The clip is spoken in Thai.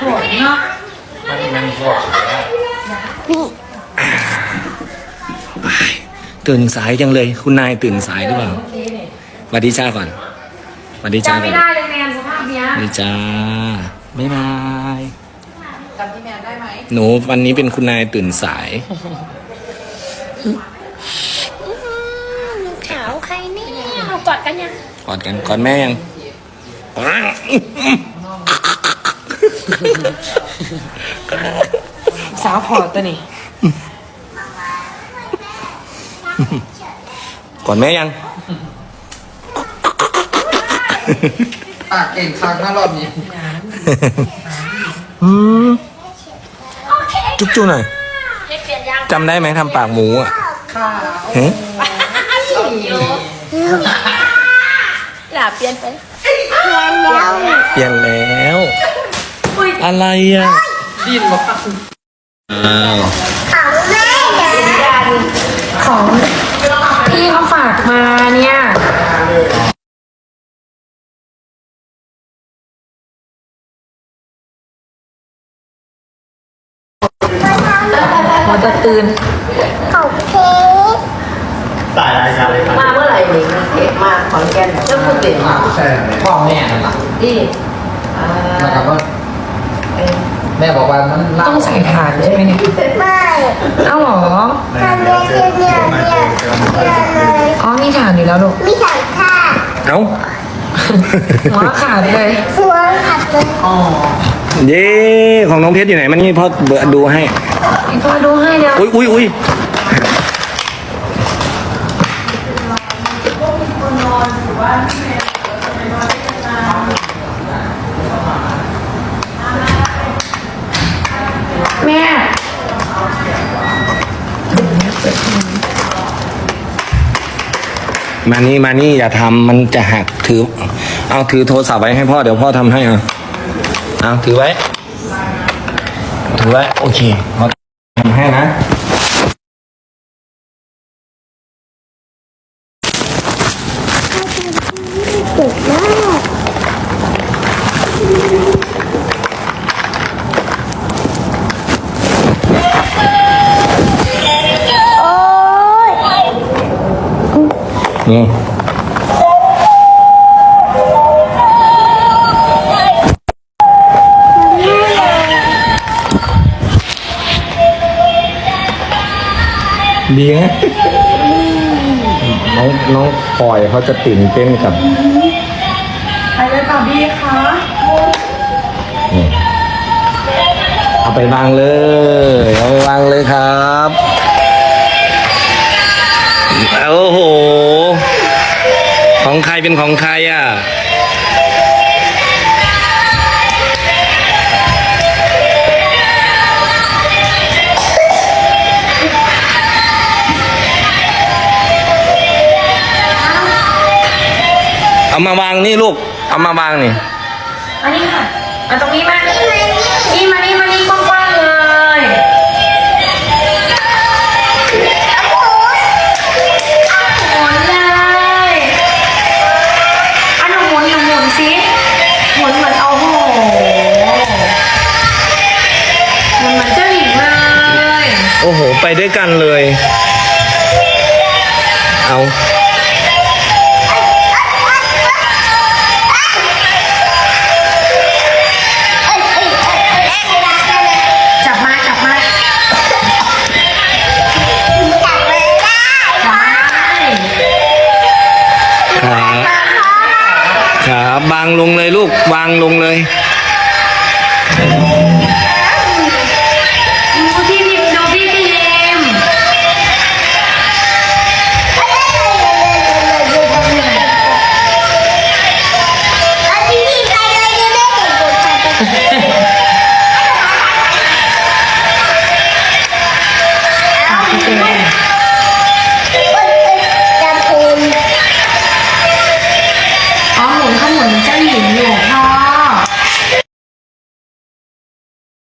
โหดเนาะมันมันพวกแล้วตื่นสายจังเลย คุณนายตื่นสายหรือเปล่าสวัสดีจ้าก่อนสวัสดีจ้าจำก่ไม่อนได้เลยแมนสภาพเนี้ยสวัสดีจ้าบ๊ายบายจำพี่แมนได้ไหมหนูวันนี้เป็นคุณนายตื่นสายขาวใครเนี่ยเรากอดกันยังกอดกันกอดแม่ยัง สาวพอตัวนี้กอดแม่ยังปากเก่งครั้งหน้ารอบนี้อืมจุ๊บจุ๊หน่อยเล็กเปลี่ยนยังจำได้ไหมทำปากหมูอะค่ะเฮ้ยหลาเปลี่ยนไป เปลี่ยนแล้ว อะไรอะดิ้นบอกอ้าวของพี่เขาฝากมาเนี่ยหัวจะตื่นมาเมื่อไหร่หนิเอกมาขอนแก่นเจ้าพูดเก่งมากใช่พ่อแม่นั่นแหละที่อ่านะครับว่าแม่บอกว่ามันเล่าต้องใส่ถ่านใช่ไหมเนี่ยไม่เอ้าเหรอทำเนี่ยเนี่ยเนี่ยเนี่ยเลยอ๋อมีถ่านอยู่แล้วลูกมีถังค่ะเอ้าหัวขาดเลยหัวขัดเลยอ๋อเย้ของน้องเพชรอยู่ไหนมันนี่พ่อเบอร์ดูให้ไอ้พ่อดูให้เดี๋ยวอุ้ยอุ้ยอุ้ย มานี่มานี่อย่าทำมันจะหักถือ เอาถือโทรศัพท์ไว้ให้พ่อเดี๋ยวพ่อทำให้เอาเอาถือไว้ ถือไว้ โอเคพ่อทำให้นะ นี่ดีนะน้องน้องปล่อยเขาจะตื่นเต้นกับไปเลยค่ะพี่คะนี่เอาไปวางเลย เอาไปวางเลยครับ โอ้โหของ ใครเป็นของใครอะเอามาวางนี่ลูก เอามาวางนี่ อันนี้ค่ะมาตรงนี้มา นี่มานี่มานี่กว้าง ไปด้วยกันเลย เอาจับมาจับมาจับเลยได้จับมาครับครับวางลงเลยลูก วางลงเลย